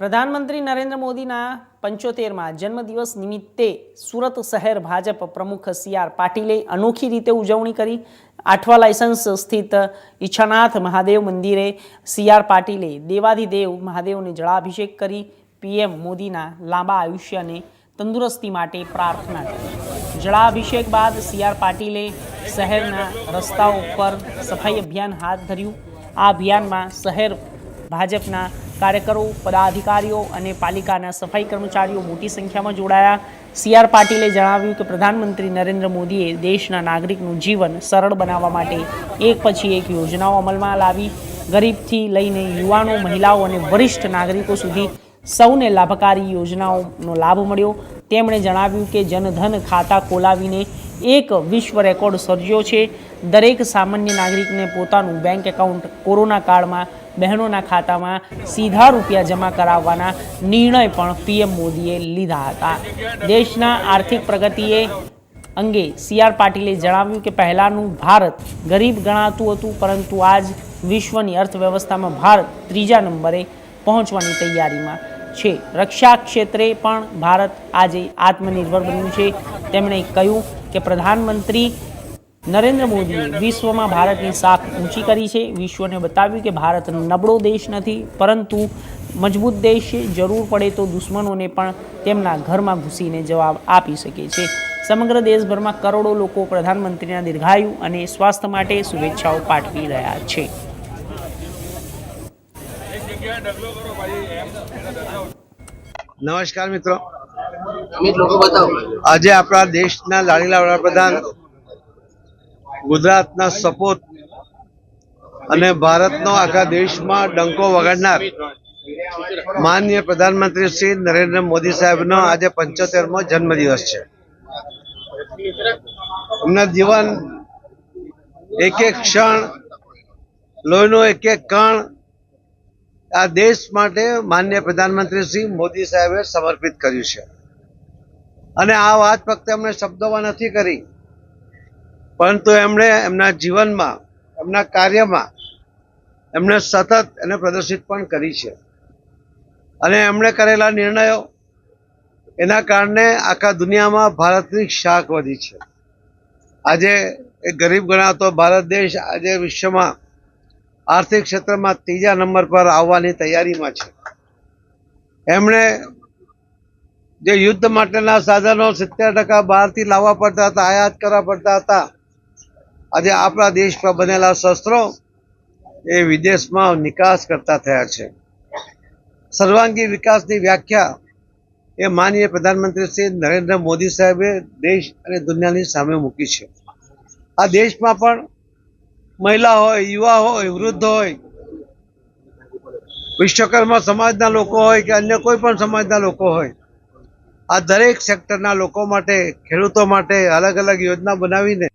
પ્રધાનમંત્રી નરેન્દ્ર મોદીના પંચોતેરમાં જન્મદિવસ નિમિત્તે સુરત શહેર ભાજપ પ્રમુખ સી આર પાટીલે અનોખી રીતે ઉજવણી કરી. આઠવા લાયસન્સ સ્થિત ઈચ્છાનાથ મહાદેવ મંદિરે સી આર પાટીલે દેવાધિદેવ મહાદેવને જળાભિષેક કરી પીએમ મોદીના લાંબા આયુષ્ય અને તંદુરસ્તી માટે પ્રાર્થના કરી. જળાભિષેક બાદ સી આર પાટીલે શહેરના રસ્તાઓ પર સફાઈ અભિયાન હાથ ધર્યું. આ અભિયાનમાં શહેર ભાજપના કાર્યકરો, પદાધિકારીઓ અને પાલિકાના સફાઈ કર્મચારીઓ મોટી સંખ્યામાં જોડાયા. સી આર પાટીલે જણાવ્યું કે પ્રધાનમંત્રી નરેન્દ્ર મોદીએ દેશના નાગરિકનું જીવન સરળ બનાવવા માટે એક પછી એક યોજનાઓ અમલમાં લાવી. ગરીબથી લઈને યુવાનો, મહિલાઓ અને વરિષ્ઠ નાગરિકો સુધી સૌને લાભકારી યોજનાઓનો લાભ મળ્યો. તેમણે જણાવ્યું કે જનધન ખાતા ખોલાવીને એક વિશ્વ રેકોર્ડ સર્જ્યો છે. દરેક સામાન્ય નાગરિકને પોતાનું બેંક એકાઉન્ટ કોરોના કાળમાં બહેનોના ખાતામાં સીધા રૂપિયા જમા કરાવવાના નિર્ણય પણ પીએમ મોદીએ લીધા હતા. દેશના આર્થિક પ્રગતિએ અંગે સી આર પાટીલે જણાવ્યું કે પહેલાંનું ભારત ગરીબ ગણાતું હતું, પરંતુ આજ વિશ્વની અર્થવ્યવસ્થામાં ભારત ત્રીજા નંબરે પહોંચવાની તૈયારીમાં છે. રક્ષા ક્ષેત્રે પણ ભારત આજે આત્મનિર્ભર બન્યું છે. તેમણે કહ્યું કે પ્રધાનમંત્રી નરેન્દ્ર મોદીએ વિશ્વમાં ભારતની સાખ ઊંચી કરી છે. વિશ્વને બતાવ્યું કે ભારત નબળો દેશ નથી, પરંતુ મજબૂત દેશ છે. જરૂર પડે તો દુશ્મનોને પણ તેમના ઘરમાં ઘૂસીને જવાબ આપી શકે છે. સમગ્ર દેશભરમાં કરોડો લોકો પ્રધાનમંત્રીના દીર્ઘાયુ અને સ્વાસ્થ્ય માટે શુભેચ્છાઓ પાઠવી રહ્યા છે. નમસ્કાર મિત્રો. આજે આપણા દેશના લાડીલા વડાપ્રધાન ગુજરાતના સપોત અને ભારતનો આખા દેશમાં ડંકો વગાડનાર માનનીય પ્રધાનમંત્રી શ્રી નરેન્દ્ર મોદી સાહેબનો આજે પંચોતેરમો જન્મદિવસ છે. એમના જીવન એક એક ક્ષણ, લોહીનો એક એક કણ આ દેશ માટે માન્ય પ્રધાનમંત્રી શ્રી મોદી સાહેબે સમર્પિત કર્યું છે. અને આ વાત ફક્ત એમણે શબ્દોમાં નથી કરી પરંતુ એમણે એમના જીવનમાં, એમના કાર્યમાં એમણે સતત એને પ્રદર્શિત પણ કરી છે. અને એમણે કરેલા નિર્ણયો એના કારણે આખા દુનિયામાં ભારતની શાખ વધી છે. આજે એ ગરીબ ગણાતો ભારત દેશ આજે વિશ્વમાં આર્થિક ક્ષેત્રમાં ત્રીજા નંબર પર આવવાની તૈયારીમાં છે. એમણે જે યુદ્ધ માટેના સાધનો સિત્તેર ટકા બહારથી લાવવા પડતા હતા, આયાત કરવા પડતા હતા આજે આપણા દેશ પર બનેલા શસ્ત્રો એ વિદેશમાં નિકાસ કરતા થયા છે. સર્વાંગી વિકાસની વ્યાખ્યા એ માનીય પ્રધાનમંત્રી શ્રી નરેન્દ્ર મોદી સાહેબે દેશ અને દુનિયાની સામે મૂકી છે. આ દેશમાં પણ મહિલા હોય, યુવા હોય, વૃદ્ધ હોય, વિશ્વકર્મા સમાજના લોકો હોય કે અન્ય કોઈ પણ સમાજના લોકો હોય, આ દરેક સેક્ટરના લોકો માટે, ખેડૂતો માટે અલગ અલગ યોજના બનાવીને